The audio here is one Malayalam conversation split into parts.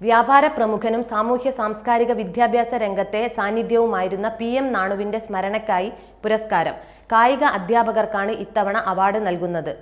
വ്യാപാര പ്രമുഖനും സാമൂഹ്യ സാംസ്കാരിക വിദ്യാഭ്യാസ രംഗത്തെ സാന്നിധ്യവുമായിരുന്ന പി എം നാണുവിന്റെ സ്മരണയ്ക്കായി പുരസ്കാരം. കായിക അധ്യാപകർക്കാണ് ഇത്തവണ അവാർഡ് നൽകുന്നത്.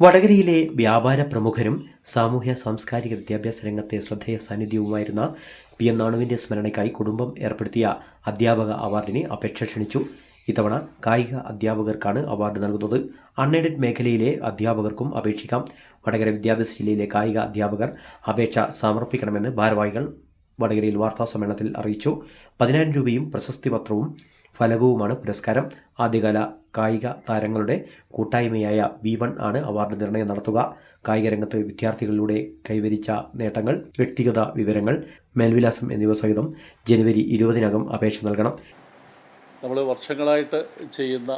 വടകരയിലെ വ്യാപാര പ്രമുഖരും സാമൂഹ്യ സാംസ്കാരിക വിദ്യാഭ്യാസ രംഗത്തെ ശ്രദ്ധേയ സാന്നിധ്യവുമായിരുന്ന പി എൻ നാണുവിന്റെ സ്മരണയ്ക്കായി കുടുംബം ഏർപ്പെടുത്തിയ അധ്യാപക അവാർഡിനെ അപേക്ഷ ക്ഷണിച്ചു. ഇത്തവണ കായിക അധ്യാപകർക്കാണ് അവാർഡ് നൽകുന്നത്. അൺഎയ്ഡഡ് മേഖലയിലെ അധ്യാപകർക്കും അപേക്ഷിക്കാം. വടകര വിദ്യാഭ്യാസ ജില്ലയിലെ കായിക അധ്യാപകർ അപേക്ഷ സമർപ്പിക്കണമെന്ന് ഭാരവാഹികൾ വടകരയിൽ വാർത്താ സമ്മേളനത്തിൽ അറിയിച്ചു. പതിനായിരം രൂപയും പ്രശസ്തി പത്രവും ഫലകവുമാണ് പുരസ്കാരം. ആദ്യകാല കായിക താരങ്ങളുടെ കൂട്ടായ്മയായ വി വൺ ആണ് അവാർഡ് നിർണയം നടത്തുക. കായിക രംഗത്ത് വിദ്യാർത്ഥികളിലൂടെ കൈവരിച്ച നേട്ടങ്ങൾ വ്യക്തിഗത വിവരങ്ങൾ മേൽവിലാസം എന്നിവ സഹിതം ജനുവരി ഇരുപതിനകം അപേക്ഷ നൽകണം. നമ്മൾ വർഷങ്ങളായിട്ട് ചെയ്യുന്ന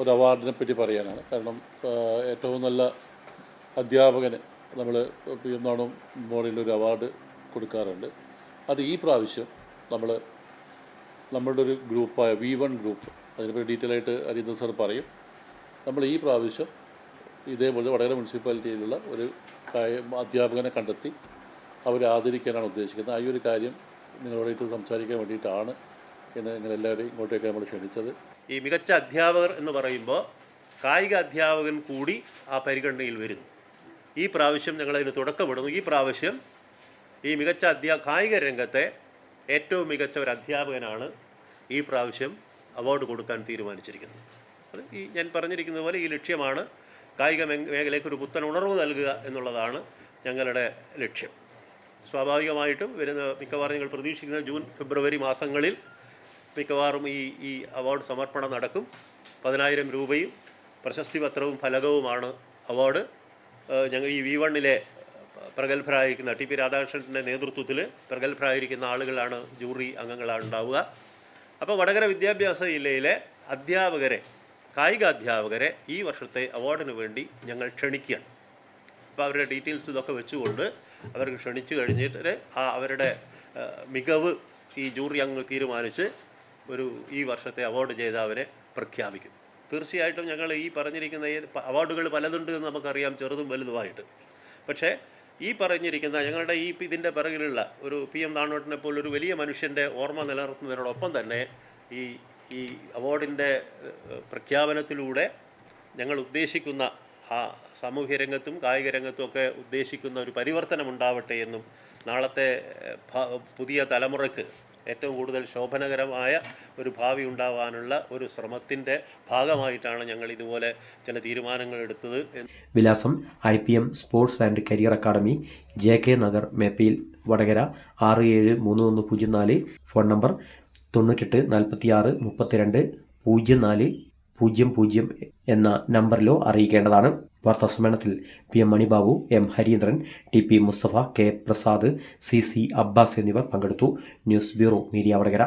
ഒരു അവാർഡിനെ പറ്റി പറയാനാണ്. കാരണം ഏറ്റവും നല്ല അധ്യാപകന് നമ്മൾ പി എന്നാണും മോഡലിൽ ഒരു അവാർഡ് കൊടുക്കാറുണ്ട്. അത് ഈ പ്രാവശ്യം നമ്മൾ നമ്മളുടെ ഒരു ഗ്രൂപ്പായ വി വൺ ഗ്രൂപ്പ് അതിനെപ്പറ്റി ഡീറ്റെയിൽ ആയിട്ട് അരിന്ദ സാർ പറയും. നമ്മൾ ഈ പ്രാവശ്യം ഇതേപോലെ വടകര മുനിസിപ്പാലിറ്റിയിലുള്ള ഒരു അധ്യാപകനെ കണ്ടെത്തി അവരെ ആദരിക്കാനാണ് ഉദ്ദേശിക്കുന്നത്. ആ ഒരു കാര്യം നിങ്ങളോടായിട്ട് സംസാരിക്കാൻ വേണ്ടിയിട്ടാണ് ഇന്ന് എല്ലാവരും ഇങ്ങോട്ടേക്ക് നമ്മൾ ക്ഷണിച്ചത്. ഈ മികച്ച അധ്യാപകർ എന്ന് പറയുമ്പോൾ കായിക അധ്യാപകൻ കൂടി ആ പരിഗണനയിൽ വരുന്നു. ഈ പ്രാവശ്യം ഞങ്ങളതിന് തുടക്കമിടുന്നു. ഈ പ്രാവശ്യം ഈ മികച്ച അധ്യാ കായിക രംഗത്തെ ഏറ്റവും മികച്ച ഒരു അധ്യാപകനാണ് ഈ പ്രാവശ്യം അവാർഡ് കൊടുക്കാൻ തീരുമാനിച്ചിരിക്കുന്നത്. അത് ഈ ഞാൻ പറഞ്ഞിരിക്കുന്നത് പോലെ ഈ ലക്ഷ്യമാണ് കായിക മേഖലയ്ക്ക് ഒരു പുത്തൻ ഉണർവ് നൽകുക എന്നുള്ളതാണ് ഞങ്ങളുടെ ലക്ഷ്യം. സ്വാഭാവികമായിട്ടും വരുന്ന മിക്കവാറും ഞങ്ങൾ പ്രതീക്ഷിക്കുന്ന ജൂൺ ഫെബ്രുവരി മാസങ്ങളിൽ മിക്കവാറും ഈ ഈ അവാർഡ് സമർപ്പണം നടക്കും. പതിനായിരം രൂപയും പ്രശസ്തി പത്രവും ഫലകവുമാണ് അവാർഡ്. ഞങ്ങൾ ഈ വി വണ്ണിലെ പ്രഗത്ഭരായിരിക്കുന്ന ടി പി രാധാകൃഷ്ണന്റെ നേതൃത്വത്തിൽ പ്രഗത്ഭരായിരിക്കുന്ന ആളുകളാണ് ജൂറി അംഗങ്ങളാണ് ഉണ്ടാവുക. അപ്പോൾ വടകര വിദ്യാഭ്യാസ ജില്ലയിലെ അധ്യാപകരെ കായിക അധ്യാപകരെ ഈ വർഷത്തെ അവാർഡിന് വേണ്ടി ഞങ്ങൾ ക്ഷണിക്കുകയാണ്. അപ്പോൾ അവരുടെ ഡീറ്റെയിൽസ് ഇതൊക്കെ വെച്ചുകൊണ്ട് അവർക്ക് ക്ഷണിച്ചു കഴിഞ്ഞിട്ട് ആ അവരുടെ മികവ് ഈ ജൂറി അംഗങ്ങൾ തീരുമാനിച്ച് ഒരു ഈ വർഷത്തെ അവാർഡ് ജേതാവിനെ പ്രഖ്യാപിക്കും. തീർച്ചയായിട്ടും ഞങ്ങൾ ഈ പറഞ്ഞിരിക്കുന്ന ഈ അവാർഡുകൾ പലതുണ്ട് എന്ന് നമുക്കറിയാം ചെറുതും വലുതുമായിട്ട്. പക്ഷേ ഈ പറഞ്ഞിരിക്കുന്ന ഞങ്ങളുടെ ഈ ഇതിന്റെ പിറകിലുള്ള ഒരു പി എം നാണോട്ടിനെ പോലൊരു വലിയ മനുഷ്യന്റെ ഓർമ്മ നിലനിർത്തുന്നതിനോടൊപ്പം തന്നെ ഈ ഈ അവാർഡിന്റെ പ്രഖ്യാപനത്തിലൂടെ ഞങ്ങൾ ഉദ്ദേശിക്കുന്ന ആ സാമൂഹ്യ രംഗത്തും കായിക രംഗത്തും ഒക്കെ ഉദ്ദേശിക്കുന്ന ഒരു പരിവർത്തനം ഉണ്ടാവട്ടെ എന്നും നാളത്തെ പുതിയ തലമുറയ്ക്ക് ഏറ്റവും കൂടുതൽ ശോഭനകരമായ ഒരു ഭാവി ഉണ്ടാവാനുള്ള ഒരു ശ്രമത്തിന്റെ ഭാഗമായിട്ടാണ് ഞങ്ങൾ ഇതുപോലെ ചില തീരുമാനങ്ങൾ എടുത്തത് വിലാസം I P M sports and career academy J K Nagar Meppayil Vadakara ആറ് ഏഴ് മൂന്ന് ഒന്ന് പൂജ്യം നാല് ഫോൺ നമ്പർ തൊണ്ണൂറ്റെട്ട് നാൽപ്പത്തിയാറ് മുപ്പത്തിരണ്ട് പൂജ്യം നാല് പൂജ്യം പൂജ്യം എന്ന നമ്പറിലോ അറിയിക്കേണ്ടതാണ്. വാർത്താ സമ്മേളനത്തിൽ P M Manibabu M Harindran T P Mustafa K Prasad C C Abbas എന്നിവർ പങ്കെടുത്തു. ന്യൂസ് ബ്യൂറോ മീഡിയ വടകര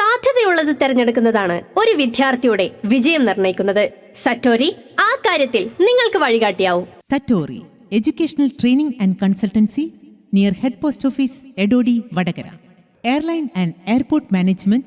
സാധ്യതയുള്ളത് തിരഞ്ഞെടുക്കുന്നതാണ് ഒരു വിദ്യാർത്ഥിയുടെ വിജയം നിർണയിക്കുന്നത്. സറ്റോരി ആ കാര്യത്തിൽ നിങ്ങൾക്ക് വഴികാട്ടിയാവും. Satori educational training and consultancy near head post office Edodi Vadakara. Airline and airport Management,